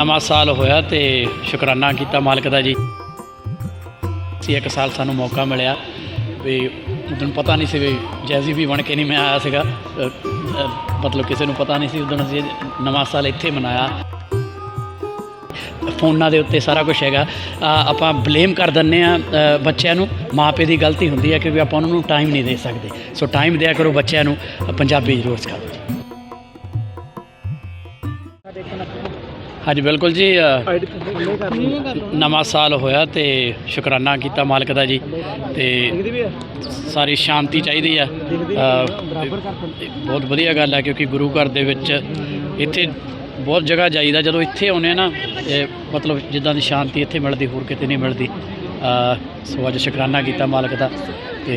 ਨਵਾਂ ਸਾਲ ਹੋਇਆ ਤੇ ਸ਼ੁਕਰਾਨਾ ਕੀਤਾ ਮਾਲਕ ਦਾ ਜੀ। ਸੀ ਇੱਕ ਸਾਲ ਸਾਨੂੰ ਮੌਕਾ ਮਿਲਿਆ ਵੀ ਉਦੋਂ ਪਤਾ ਨਹੀਂ ਸੀ ਵੀ ਜੈਜ਼ੀ ਵੀ ਬਣ ਕੇ ਨਹੀਂ ਮੈਂ ਆਇਆ ਸੀਗਾ। ਮਤਲਬ ਕਿਸੇ ਨੂੰ ਪਤਾ ਨਹੀਂ ਸੀ ਉਦੋਂ ਅਸੀਂ ਨਵਾਂ ਸਾਲ ਇੱਥੇ ਮਨਾਇਆ। ਫੋਨਾਂ ਦੇ ਉੱਤੇ ਸਾਰਾ ਕੁਝ ਹੈਗਾ। ਆਪਾਂ ਬਲੇਮ ਕਰ ਦਿੰਨੇ ਆ ਬੱਚਿਆਂ ਨੂੰ। ਮਾਪੇ ਦੀ ਗਲਤੀ ਹੁੰਦੀ ਹੈ ਕਿਉਂਕਿ ਆਪਾਂ ਉਹਨਾਂ ਨੂੰ ਟਾਈਮ ਨਹੀਂ ਦੇ ਸਕਦੇ। ਸੋ ਟਾਈਮ ਦਿਆ ਕਰੋ ਬੱਚਿਆਂ ਨੂੰ। ਅ, ਪੰਜਾਬੀ ਜ਼ਰੂਰ ਸਿਖਾਓ। ਹਾਂਜੀ ਬਿਲਕੁਲ ਜੀ ਨਵਾਂ ਸਾਲ ਹੋਇਆ ਤੇ ਸ਼ੁਕਰਾਨਾ ਕੀਤਾ ਮਾਲਕ ਦਾ ਜੀ ਤੇ ਸਾਰੀ ਸ਼ਾਂਤੀ ਚਾਹੀਦੀ ਆ ਬਹੁਤ ਵਧੀਆ ਗੱਲ ਹੈ ਕਿਉਂਕਿ ਗੁਰੂ ਘਰ ਦੇ ਵਿੱਚ ਇੱਥੇ ਬਹੁਤ ਜਗ੍ਹਾ ਜਾਈਦਾ ਜਦੋਂ ਇੱਥੇ ਆਉਂਦੇ ਆ ਨਾ ਇਹ ਮਤਲਬ ਜਿੱਦਾਂ ਦੀ ਸ਼ਾਂਤੀ ਇੱਥੇ ਮਿਲਦੀ ਹੋਰ ਕਿਤੇ ਨਹੀਂ ਮਿਲਦੀ। ਸੋ ਅੱਜ ਸ਼ੁਕਰਾਨਾ ਕੀਤਾ ਮਾਲਕ ਦਾ ਤੇ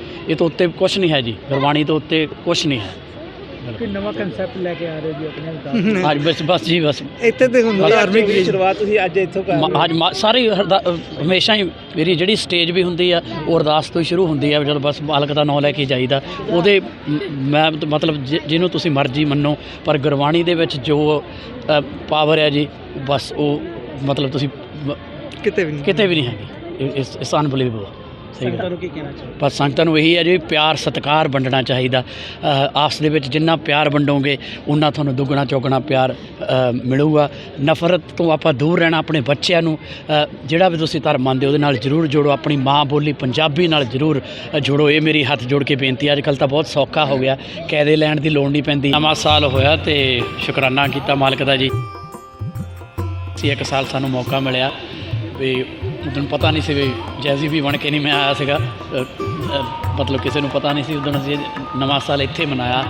ਇਹ ਤੋਂ ਉੱਤੇ ਕੁਝ ਨਹੀਂ ਹੈ ਜੀ ਗੁਰਬਾਣੀ ਤੋਂ ਉੱਤੇ ਕੁਝ ਨਹੀਂ ਹੈ। ਕਿ ਨਵਾਂ ਕਨਸੈਪਟ ਲੈ ਕੇ ਆ ਰਹੇ ਜੀ ਆਪਣੇ ਅੱਜ ਬਸ ਬਸ ਜੀ ਬਸ। ਇੱਥੇ ਤੇ ਹੁੰਦਾ ਧਾਰਮਿਕ ਦੀ ਸ਼ੁਰੂਆਤ ਤੁਸੀਂ ਅੱਜ ਇੱਥੋਂ ਕਰ ਮ- ਅੱਜ ਸਾਰੀ ਹਮੇਸ਼ਾ ਹੀ ਮੇਰੀ ਜਿਹੜੀ ਸਟੇਜ ਵੀ ਹੁੰਦੀ ਆ ਉਹ ਅਰਦਾਸ ਤੋਂ ਹੀ ਸ਼ੁਰੂ ਹੁੰਦੀ ਆ ਜਦੋਂ ਬਸ ਮਾਲਕ ਦਾ ਨਾਮ ਲੈ ਕੇ ਜਾਈਦਾ। ਉਹਦੇ ਮ- ਮਤਲਬ ਜਿ- ਜਿਹਨੂੰ ਤੁਸੀਂ ਮਰਜ਼ੀ ਮੰਨੋ ਪਰ ਗੁਰਬਾਣੀ ਦੇ ਵਿੱਚ ਜੋ ਪਾਵਰ ਹੈ ਜੀ ਬਸ ਉਹ ਮਤਲਬ ਤੁਸੀਂ ਕਿਤੇ ਵੀ ਕਿਤੇ ਵੀ ਨਹੀਂ ਹੈਗੀ। ਇਸ ਇਸ ਅਨਬਲੀਵੇਬਲ ਸਹੀ ਗੱਲ। ਨੂੰ ਕੀ ਕਹਿਣਾ ਚਾਹੀਦਾ ਪਰ ਸੰਗਤਾਂ ਨੂੰ ਇਹੀ ਹੈ ਜੀ ਪਿਆਰ ਸਤਿਕਾਰ ਵੰਡਣਾ ਚਾਹੀਦਾ। ਆਪਸ ਦੇ ਵਿੱਚ ਜਿੰਨਾ ਪਿਆਰ ਵੰਡੋਗੇ ਉਨਾ ਤੁਹਾਨੂੰ ਦੁੱਗਣਾ ਚੌਗਣਾ ਪਿਆਰ ਅ, ਮਿਲੂਗਾ। ਨਫ਼ਰਤ ਤੋਂ ਆਪਾਂ ਦੂਰ ਰਹਿਣਾ ਆਪਣੇ ਬੱਚਿਆਂ ਨੂੰ। ਜਿਹੜਾ ਵੀ ਤੁਸੀਂ ਧਰਮ ਮੰਨਦੇ ਹੋ, ਉਹਦੇ ਨਾਲ ਜ਼ਰੂਰ ਜੋੜੋ। ਆਪਣੀ ਮਾਂ ਬੋਲੀ ਪੰਜਾਬੀ ਨਾਲ ਜ਼ਰੂਰ ਅ, ਜੋੜੋ। ਇਹ ਮੇਰੀ ਹੱਥ ਜੋੜ ਕੇ ਬੇਨਤੀ ਹੈ। ਅੱਜ ਕੱਲ੍ਹ ਤਾਂ ਬਹੁਤ ਸੌਖਾ ਹੋ ਗਿਆ। ਕਾਇਦੇ ਲੈਣ ਦੀ ਲੋੜ ਨਹੀਂ ਪੈਂਦੀ। ਨਵਾਂ ਸਾਲ ਹੋਇਆ ਤੇ ਸ਼ੁਕਰਾਨਾ ਕੀਤਾ ਮਾਲਕ ਦਾ ਜੀ। ਸੀ ਇੱਕ ਸਾਲ ਸਾਨੂੰ ਮੌਕਾ ਮਿਲਿਆ ਵੀ ਉਦੋਂ ਪਤਾ ਨਹੀਂ ਸੀ ਵੀ ਜੈਜ਼ੀ ਵੀ ਬਣ ਕੇ ਨਹੀਂ ਮੈਂ ਆਇਆ ਸੀਗਾ। ਮਤਲਬ ਕਿਸੇ ਨੂੰ ਪਤਾ ਨਹੀਂ ਸੀ, ਉਦੋਂ ਅਸੀਂ ਨਵਾਂ ਸਾਲ ਇੱਥੇ ਮਨਾਇਆ।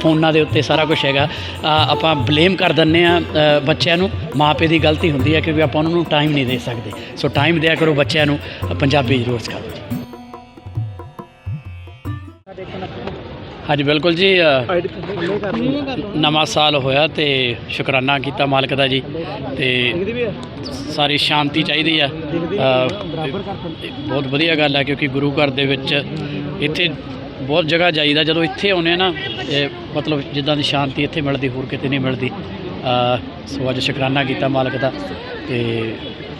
ਫੋਨਾਂ ਦੇ ਉੱਤੇ ਸਾਰਾ ਕੁਝ ਹੈਗਾ। ਆਪਾਂ ਬਲੇਮ ਕਰ ਦਿੰਨੇ ਆ ਬੱਚਿਆਂ ਨੂੰ। ਮਾਪੇ ਦੀ ਗਲਤੀ ਹੁੰਦੀ ਹੈ ਕਿਉਂਕਿ ਆਪਾਂ ਉਹਨਾਂ ਨੂੰ ਟਾਈਮ ਨਹੀਂ ਦੇ ਸਕਦੇ। ਸੋ ਟਾਈਮ ਦਿਆ ਕਰੋ ਬੱਚਿਆਂ ਨੂੰ, ਪੰਜਾਬੀ ਜ਼ਰੂਰ ਸਿਖਾਓ ਹਾਂਜੀ ਬਿਲਕੁਲ ਜੀ ਨਵਾਂ ਸਾਲ ਹੋਇਆ ਤੇ ਸ਼ੁਕਰਾਨਾ ਕੀਤਾ ਮਾਲਕ ਦਾ ਜੀ ਤੇ ਸਾਰੀ ਸ਼ਾਂਤੀ ਚਾਹੀਦੀ ਆ ਬਹੁਤ ਵਧੀਆ ਗੱਲ ਹੈ ਕਿਉਂਕਿ ਗੁਰੂ ਘਰ ਦੇ ਵਿੱਚ ਇੱਥੇ ਬਹੁਤ ਜਗ੍ਹਾ ਜਾਈਦਾ ਜਦੋਂ ਇੱਥੇ ਆਉਂਦੇ ਆ ਨਾ ਇਹ ਮਤਲਬ ਜਿੱਦਾਂ ਦੀ ਸ਼ਾਂਤੀ ਇੱਥੇ ਮਿਲਦੀ ਹੋਰ ਕਿਤੇ ਨਹੀਂ ਮਿਲਦੀ। ਸੋ ਅੱਜ ਸ਼ੁਕਰਾਨਾ ਕੀਤਾ ਮਾਲਕ ਦਾ ਤੇ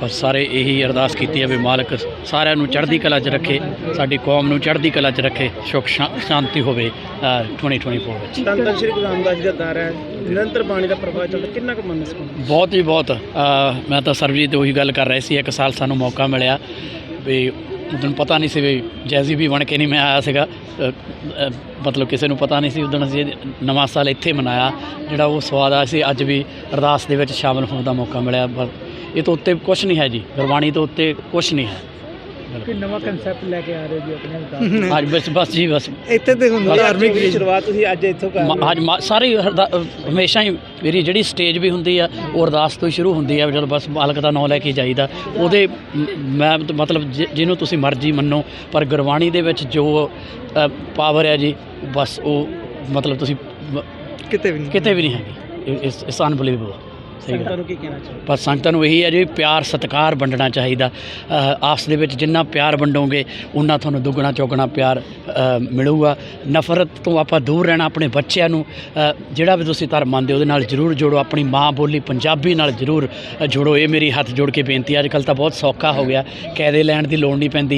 ਬਸ ਸਾਰੇ ਇਹੀ ਅਰਦਾਸ ਕੀਤੀ ਹੈ ਵੀ ਮਾਲਕ ਸਾਰਿਆਂ ਨੂੰ ਚੜ੍ਹਦੀ ਕਲਾ 'ਚ ਰੱਖੇ ਸਾਡੀ ਕੌਮ ਨੂੰ ਚੜ੍ਹਦੀ ਕਲਾ 'ਚ ਰੱਖੇ ਸੁੱਖ ਸ਼ਾਂਤੀ ਹੋਵੇ ਅ, 2024 ਵਿੱਚ। ਧੰਨ ਧੰਨ ਸ਼੍ਰੀ ਗੁਰੂ ਰਾਮਦਾਸ ਜੀ ਦਾ ਦਰ ਹੈ। ਨਿਰੰਤਰ ਬਾਣੀ ਦਾ ਪ੍ਰਭਾਵ ਚੱਲਦਾ ਕਿੰਨਾ ਕੁ ਮਨ ਸਕੂਨ? ਬਹੁਤ ਹੀ ਬਹੁਤ। ਮੈਂ ਤਾਂ ਸਰਬਜੀਤ ਉਹੀ ਗੱਲ ਕਰ ਰਿਹਾ ਸੀ ਇੱਕ ਸਾਲ ਸਾਨੂੰ ਮੌਕਾ ਮਿਲਿਆ ਵੀ ਉਦੋਂ ਪਤਾ ਨਹੀਂ ਸੀ ਵੀ ਜੈਜ਼ੀ ਵੀ ਬਣ ਕੇ ਨਹੀਂ ਮੈਂ ਆਇਆ ਸੀਗਾ ਮਤਲਬ ਕਿਸੇ ਨੂੰ ਪਤਾ ਨਹੀਂ ਸੀ ਉਦੋਂ ਅਸੀਂ ਨਵਾਂ ਸਾਲ ਇੱਥੇ ਮਨਾਇਆ ਜਿਹੜਾ ਉਹ ਸਵਾਦ ਆ ਸੀ ਅੱਜ ਵੀ ਅਰਦਾਸ ਦੇ ਵਿੱਚ ਸ਼ਾਮਲ ਹੋਣ ਦਾ ਮੌਕਾ ਮਿਲਿਆ ਪਰ ਇਹ ਤੋਂ ਉੱਤੇ ਕੁਝ ਨਹੀਂ ਹੈ ਜੀ ਗੁਰਬਾਣੀ ਤੋਂ ਉੱਤੇ ਕੁਝ ਨਹੀਂ ਹੈ ਕਿ ਨਵਾਂ ਕਨਸੈਪਟ ਲੈ ਕੇ ਆ ਰਹੇ ਜੀ ਆਪਣੇ ਅੱਜ ਬਸ ਬਸ ਜੀ ਬਸ। ਇੱਥੇ ਤੇ ਹੁੰਦਾ ਧਾਰਮਿਕ ਦੀ ਸ਼ੁਰੂਆਤ ਤੁਸੀਂ ਅੱਜ ਇੱਥੋਂ ਕਰ ਮ- ਅੱਜ ਮ- ਸਾਰੀ ਹਰਦਾ- ਹਮੇਸ਼ਾ ਹੀ ਮੇਰੀ ਜਿਹੜੀ ਸਟੇਜ ਵੀ ਹੁੰਦੀ ਆ ਉਹ ਅਰਦਾਸ ਤੋਂ ਹੀ ਸ਼ੁਰੂ ਹੁੰਦੀ ਆ ਜਦੋਂ ਬਸ ਮਾਲਕ ਦਾ ਨਾਮ ਲੈ ਕੇ ਜਾਈਦਾ। ਉਹਦੇ ਮ- ਮੈਂ ਤ- ਮਤਲਬ ਜਿ- ਜਿਹਨੂੰ ਤੁਸੀਂ ਮਰਜ਼ੀ ਮੰਨੋ ਪਰ ਗੁਰਬਾਣੀ ਦੇ ਵਿੱਚ ਜੋ ਪਾਵਰ ਹੈ ਜੀ ਬਸ ਉਹ ਮਤਲਬ ਤੁਸੀਂ ਮ- ਕਿਤੇ ਵੀ ਕਿਤੇ ਵੀ ਨਹੀਂ ਹੈਗੀ। ਇਸ ਇਸ ਅਨਬਲੀਵੇਬਲ ਸਹੀ ਗੱਲ। ਨੂੰ ਕੀ ਕਹਿਣਾ ਚਾਹੀਦਾ ਪਰ ਸੰਗਤਾਂ ਨੂੰ ਇਹੀ ਹੈ ਜੀ ਪਿਆਰ ਸਤਿਕਾਰ ਵੰਡਣਾ ਚਾਹੀਦਾ। ਆਪਸ ਦੇ ਵਿੱਚ ਜਿੰਨਾ ਪਿਆਰ ਵੰਡੋਗੇ ਉਨਾ ਤੁਹਾਨੂੰ ਦੁੱਗਣਾ ਚੌਗਣਾ ਪਿਆਰ ਅ, ਮਿਲੂਗਾ। ਨਫ਼ਰਤ ਤੋਂ ਆਪਾਂ ਦੂਰ ਰਹਿਣਾ ਆਪਣੇ ਬੱਚਿਆਂ ਨੂੰ। ਜਿਹੜਾ ਵੀ ਤੁਸੀਂ ਧਰਮ ਮੰਨਦੇ ਹੋ, ਉਹਦੇ ਨਾਲ ਜ਼ਰੂਰ ਜੋੜੋ। ਆਪਣੀ ਮਾਂ ਬੋਲੀ ਪੰਜਾਬੀ ਨਾਲ ਜ਼ਰੂਰ ਅ, ਜੋੜੋ। ਇਹ ਮੇਰੀ ਹੱਥ ਜੋੜ ਕੇ ਬੇਨਤੀ ਹੈ। ਅੱਜ ਕੱਲ੍ਹ ਤਾਂ ਬਹੁਤ ਸੌਖਾ ਹੋ ਗਿਆ। ਕਾਇਦੇ ਲੈਣ ਦੀ ਲੋੜ ਨਹੀਂ ਪੈਂਦੀ।